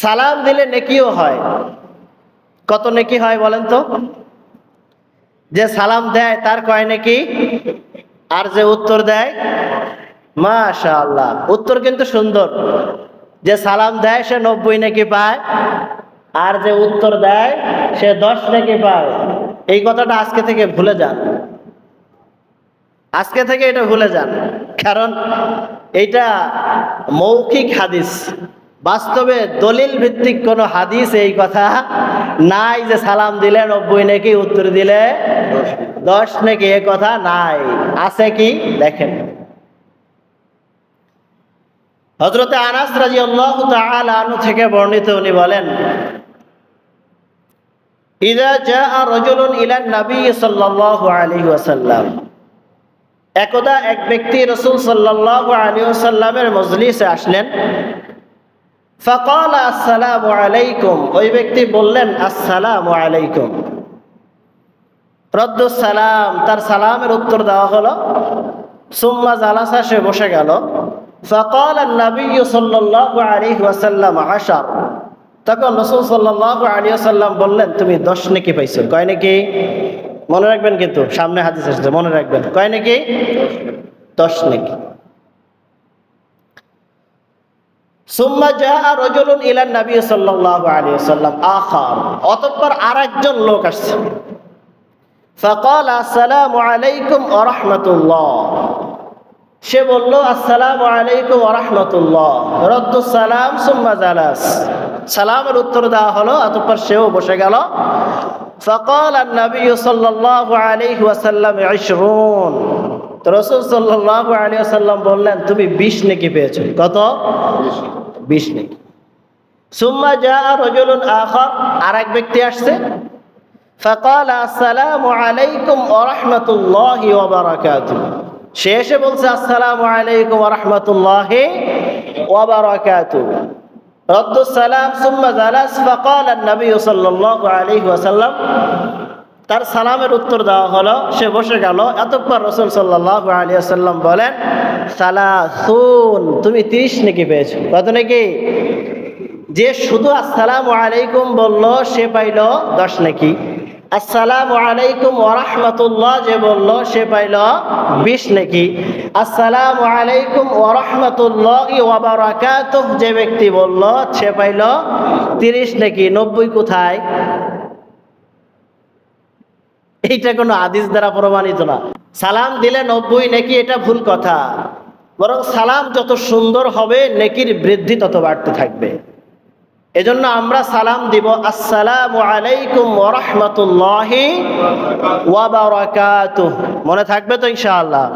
সালাম দিলে নেকিও হয়। কত নেকি হয় বলেন তো? যে সালাম দেয়, তার কয় নাকি? আর যে উত্তর দেয় মাশা আল্লাহ উত্তর কিন্তু সুন্দর। যে সালাম দেয়, সে নব্বই নাকি পায়। আর যে উত্তর দেয়, সে দশ নাকি পায়। এই কথাটা আজকে থেকে ভুলে যান। আজকে থেকে এটা ভুলে যান। কারণ এইটা মৌখিক হাদিস। বাস্তবে দলিল ভিত্তিক কোনো হাদিস এই কথা নাই যে সালাম দিলে নব্বই নাকি, উত্তর দিলে দশ নাকি, এ কথা নাই। আছে কি? দেখেন। হজরতে আনাস রাজি আল্লাহ আনু থেকে বর্ণিত উনি বলেন ইদা রজুলুন একদা এক ব্যক্তি রসুল সাল্লাল্লাহু আলাইহি মজলিসে আসলেন। ফকাল, আসসালামু আলাইকুম। ওই ব্যক্তি বললেন, আসসালামু আলাইকুম। সালাম, তার সালামের উত্তর দেওয়া হলো, সুম্মা জালাসা, সে বসে গেল। ফকাল নবী সাল্লাল্লাহু আলাইহি ওয়াসাল্লাম, আশার। তখন রসুল সাল্লাল্লাহু আলাইহি ওয়াসাল্লাম বললেন, তুমি দশ নাকি পাইছো। কয় নাকি? মনে রাখবেন কিন্তু, সামনে হাদিস আসছে, মনে রাখবেন। কয় নাকি? দশ নাকি। সুম্মা জাআ রাজুলুন ইলা নবী সাল্লাল্লাহু আলাইহি ওয়াসাল্লাম আখার অতঃপর আরেকজন লোক আসছে فقال السلام عليكم ورحمة الله সে বলল আসসালামু আলাইকুম রহমতুল্লাহ রদ্দুস সালাম সুম্মা জালাস সালামের উত্তর দেওয়া হলো অতঃপর সেও বসে গেল فقال النبي صلى الله عليه وسلم عشرون তো রসুল সাল্লাল্লাহু আলাইহি ওয়াসাল্লাম বললেন তুমি 20 নেকি পেয়েছো কত 20 বিষ নেই সুম্মা যা রজলুন আখর আর এক ব্যক্তি আসছে। ফকাল, আসসালামু আলাইকুম ওরহমতুল্লাহ ওবরাকাত সে এসে বলছে, আসসালামু আলাইকুম ওরহমতুল্লাহ ওবরাকাত রদ্দুসালাম সুম্মা জালাস, ফকাল নবী সাল্লাল্লাহু আলাইহি ওয়াসাল্লাম তার সালামের উত্তর দেওয়া হলো, সে বসে গেল। এতক্ষণ রসুল সাল্লাহ আলী আসাল্লাম বলেন, সালাসুন, তুমি তিরিশ নাকি পেয়েছ। কত নাকি? যে শুধু আসসালাম আলাইকুম বলল, সে পাইল দশ নাকি। আসসালাম আলাইকুম ওরহমতুল্লাহ যে বলল, সে পাইল বিশ নাকি। আসসালাম আলাইকুম ওরহমতুল্লাহ ওয়াবারাকাত যে ব্যক্তি বলল, সে পাইল তিরিশ নাকি। নব্বই কোথায়? এইটা কোনো আদিস দ্বারা প্রমাণিত না। সালাম দিলে নব্বই নাকি, এটা ভুল কথা। বরং সালাম যত সুন্দর হবে, নেকির বৃদ্ধি তত বাড়তে থাকবে। এজন্য আমরা সালাম দিব, আসসালামু আলাইকুম ওরহমতুল্লাহি মনে থাকবে তো ইনশাআল্লাহ?